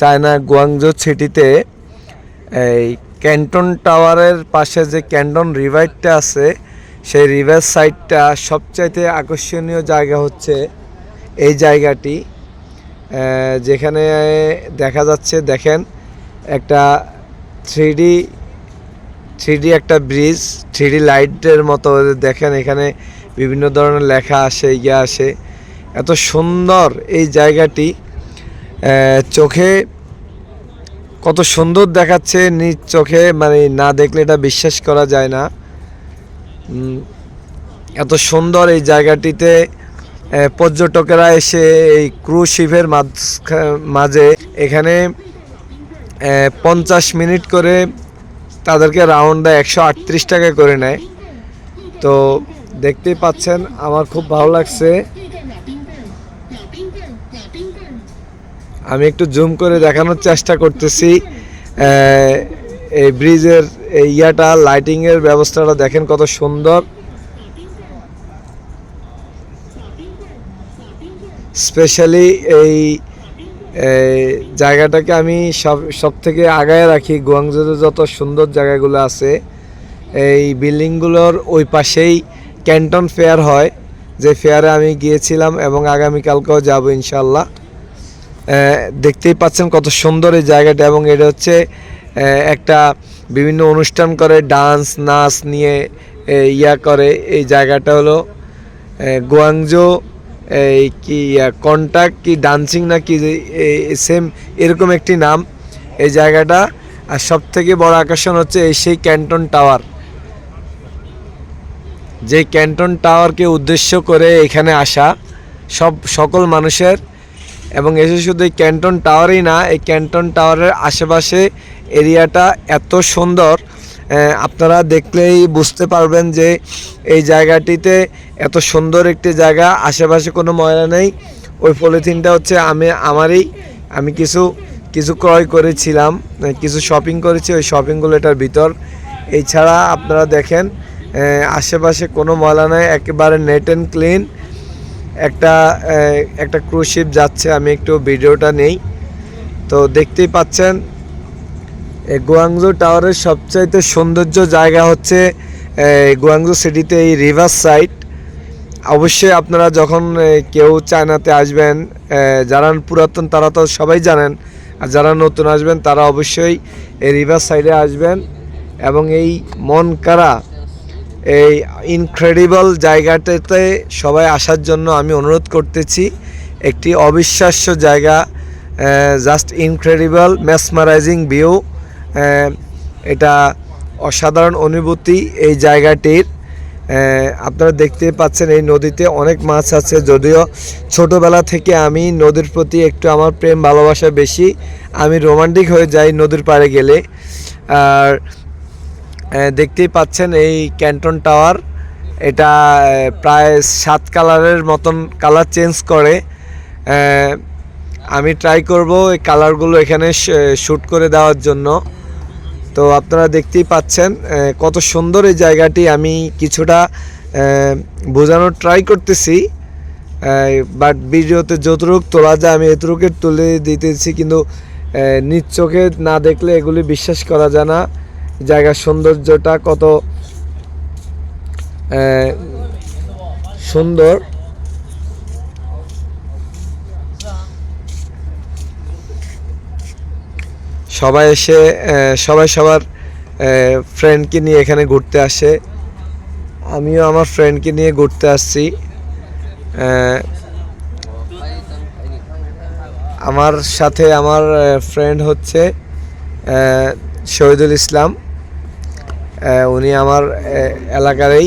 China Guangzhou সিটিতে এই Canton টাওয়ারের পাশে যে ক্যান্টন রিভারটা আছে, সেই রিভার সাইডটা সবচাইতে আকর্ষণীয় জায়গা হচ্ছে এই জায়গাটি। যেখানে দেখা যাচ্ছে, দেখেন, একটা থ্রিডি থ্রিডি একটা ব্রিজ, থ্রিডি লাইটের মতো দেখেন, এখানে বিভিন্ন ধরনের লেখা আসে ইয়ে আসে। এত সুন্দর এই জায়গাটি। চোখে কত সুন্দর দেখাচ্ছে, নিজ চোখে মানে না দেখলে এটা বিশ্বাস করা যায় না। এত সুন্দর এই জায়গাটিতে পর্যটকেরা এসে এই ক্রুজ শিপের মাঝে এখানে পঞ্চাশ মিনিট করে তাদেরকে রাউন্ড দেয়, একশো আটত্রিশ টাকা করে নেয়। তো দেখতেই পাচ্ছেন, আমার খুব ভালো লাগছে। আমি একটু জুম করে দেখানোর চেষ্টা করতেছি। এই ব্রিজের এই ইয়াটা, লাইটিংয়ের ব্যবস্থাটা দেখেন কত সুন্দর। স্পেশালি এই জায়গাটাকে আমি সব সব থেকে আগায় রাখি গুয়াংজোতে যত সুন্দর জায়গাগুলো আছে। এই বিল্ডিংগুলোর ওই পাশেই ক্যান্টন ফেয়ার হয়, যে ফেয়ারে আমি গিয়েছিলাম এবং আগামীকালকেও যাব ইনশাল্লাহ দেখতেই পাচ্ছেন কত সুন্দর এই জায়গাটা এবং এটা হচ্ছে একটা বিভিন্ন অনুষ্ঠান করে, ডান্স, নাচ নিয়ে ইয়া করে। এই জায়গাটা হলো গোয়াংজো এই কি কন্ট্যাক্ট কি ডান্সিং না কি সেম এরকম একটি নাম এই জায়গাটা। আর সব থেকে বড় আকর্ষণ হচ্ছে এই সেই ক্যান্টন টাওয়ার। যে ক্যান্টন টাওয়ারকে উদ্দেশ্য করে এখানে আসা সব সকল মানুষের এবং এসে শুধু এই ক্যান্টন টাওয়ারই না, এই ক্যান্টন টাওয়ারের আশেপাশে এরিয়াটা এত সুন্দর আপনারা দেখলেই বুঝতে পারবেন যে এই জায়গাটিতে এত সুন্দর একটি জায়গা, আশেপাশে কোনো ময়লা নেই। ওই পলিথিনটা হচ্ছে আমি, আমারই। আমি কিছু কিছু ক্রয় করেছিলাম কিছু শপিং করেছি, ওই শপিংগুলো এটার ভিতর। এছাড়া আপনারা দেখেন আশেপাশে কোনো ময়লা নেই, একেবারে নেট অ্যান্ড ক্লিন একটা একটা ক্রুজ শিপ যাচ্ছে, আমি একটু ভিডিওটা নেই। তো দেখতেই পাচ্ছেন গুয়াংজো টাওয়ারের সবচাইতে সৌন্দর্য জায়গা হচ্ছে গুয়াংজো সিটিতে এই রিভার সাইড অবশ্যই আপনারা যখন কেউ চায়নাতে আসবেন যারা পুরাতন তারা তো সবাই জানেন, আর যারা নতুন আসবেন তারা অবশ্যই এই রিভার সাইডে আসবেন। এবং এই মন কারা এই ইনক্রেডিবল জায়গাটাতে সবাই আসার জন্য আমি অনুরোধ করতেছি। একটি অবিশ্বাস্য জায়গা জাস্ট ইনক্রেডিবল ম্যাসমারাইজিং ভিউ এটা অসাধারণ অনুভূতি এই জায়গাটির। আপনারা দেখতে পাচ্ছেন এই নদীতে অনেক মাছ আছে, যদিও ছোটবেলা থেকে আমি নদীর প্রতি একটু আমার প্রেম ভালোবাসা বেশি। আমি রোমান্টিক হয়ে যাই নদীর পাড়ে গেলে। আর দেখতেই পাচ্ছেন এই ক্যান্টন টাওয়ার। এটা প্রায় সাত কালারের মতন কালার চেঞ্জ করে। আমি ট্রাই করব এই কালারগুলো এখানে শ্যুট করে দেওয়ার জন্য। তো আপনারা দেখতেই পাচ্ছেন কত সুন্দর এই জায়গাটি। আমি কিছুটা বোঝানোর ট্রাই করতেছি। বাট ভিডিওতে যতটুকু তোলা যায়, আমি এতটুকু তুলে দিতেছি। কিন্তু নিজ চোখে না দেখলে এগুলি বিশ্বাস করা যায় না। জায়গার সৌন্দর্যটা কত সুন্দর। সবাই এসে সবাই সবার ফ্রেন্ডকে নিয়ে এখানে ঘুরতে আসে। আমিও আমার ফ্রেন্ডকে নিয়ে ঘুরতে আসছি। আমার সাথে আমার ফ্রেন্ড হচ্ছে শহীদুল ইসলাম। উনি আমার এলাকারই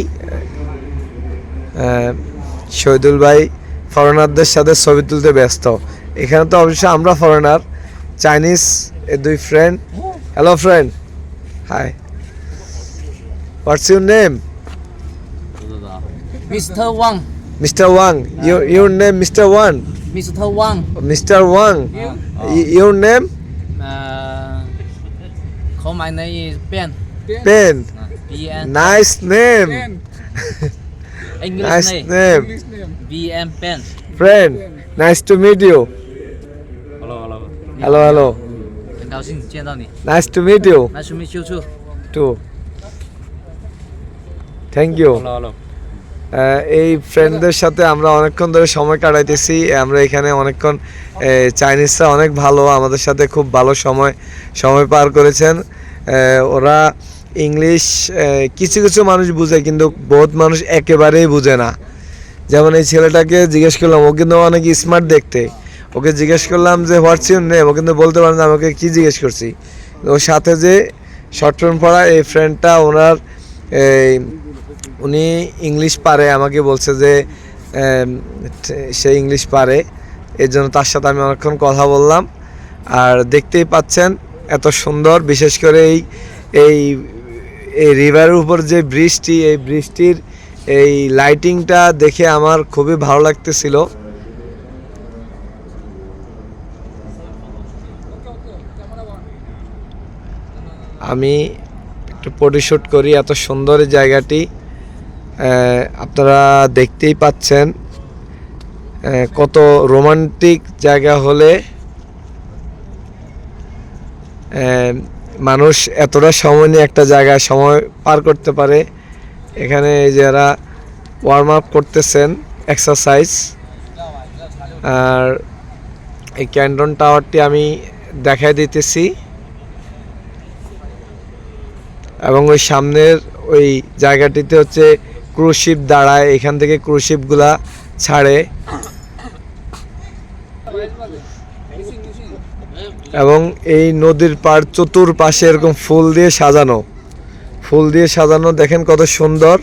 শহীদুল ভাই ফরেনারদের সাথে ছবি তুলতে ব্যস্ত। এখানে তো অবশ্যই আমরা ফরেনার চাইনিজ দুই friend hello friend hi what's your name Mr. Wang, mister Wang mister Mr. Wang, mister Wang your name uh, call my name is Ben. Pen B N. Nice name English nice name. Name B N Ben. Friend nice to meet you Hello, hello. Hello, hello. 很高兴见到你。 Nice to meet you Nice to meet you too. too. Thank you. Hello hello আহ, এই ফ্রেন্ডদের সাথে আমরা অনেকক্ষণ ধরে সময় কাটাইতেছি আমরা এখানে অনেকক্ষণ এ, চাইনিজরা অনেক ভালো আমাদের সাথে খুব ভালো সময় সময় পার করেছেন আহ, ওরা ইংলিশ কিছু কিছু মানুষ বুঝে, কিন্তু বহুত মানুষ একেবারেই বুঝে না। যেমন এই ছেলেটাকে জিজ্ঞেস করলাম, ও কিন্তু অনেক স্মার্ট দেখতে। ওকে জিজ্ঞেস করলাম যে হোয়াটস নেম ও কিন্তু বলতে পারেন না আমাকে কি জিজ্ঞেস করছি? ওর সাথে যে শর্ট টার্ম পড়া এই ফ্রেন্ডটা ওনার এই উনি ইংলিশ পারে, আমাকে বলছে যে সে ইংলিশ পারে। এর জন্য তার সাথে আমি অনেকক্ষণ কথা বললাম। আর দেখতেই পাচ্ছেন, এত সুন্দর, বিশেষ করে এই এই এই রিভারের উপর যে বৃষ্টি, এই বৃষ্টির এই লাইটিংটা দেখে আমার খুবই ভালো লাগতেছিল। আমি একটু ফটোশ্যুট করি এত সুন্দর জায়গাটি। আপনারা দেখতেই পাচ্ছেন কত রোমান্টিক জায়গা হলে মানুষ এতটা সময় নিয়ে একটা জায়গায় সময় পার করতে পারে। এখানে যারা ওয়ার্ম আপ করতেছেন এক্সারসাইজ আর এই ক্যান্টন টাওয়ারটি আমি দেখাই দিতেছি। এবং ওই সামনের ওই জায়গাটিতে হচ্ছে ক্রুশিপ দাঁড়ায়, এখান থেকে ক্রুশিপগুলা ছাড়ে। এবং এই নদীর পার চতুর্পাশে এরকম ফুল দিয়ে সাজানো। ফুল দিয়ে সাজানো, দেখেন কত সুন্দর।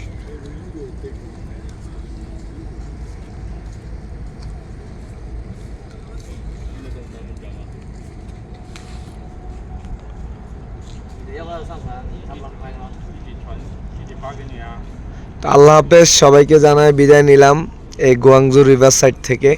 আল্লাহ হাফেজ, সবাইকে জানায় বিদায় নিলাম এই গোয়াংজু রিভার সাইড থেকে।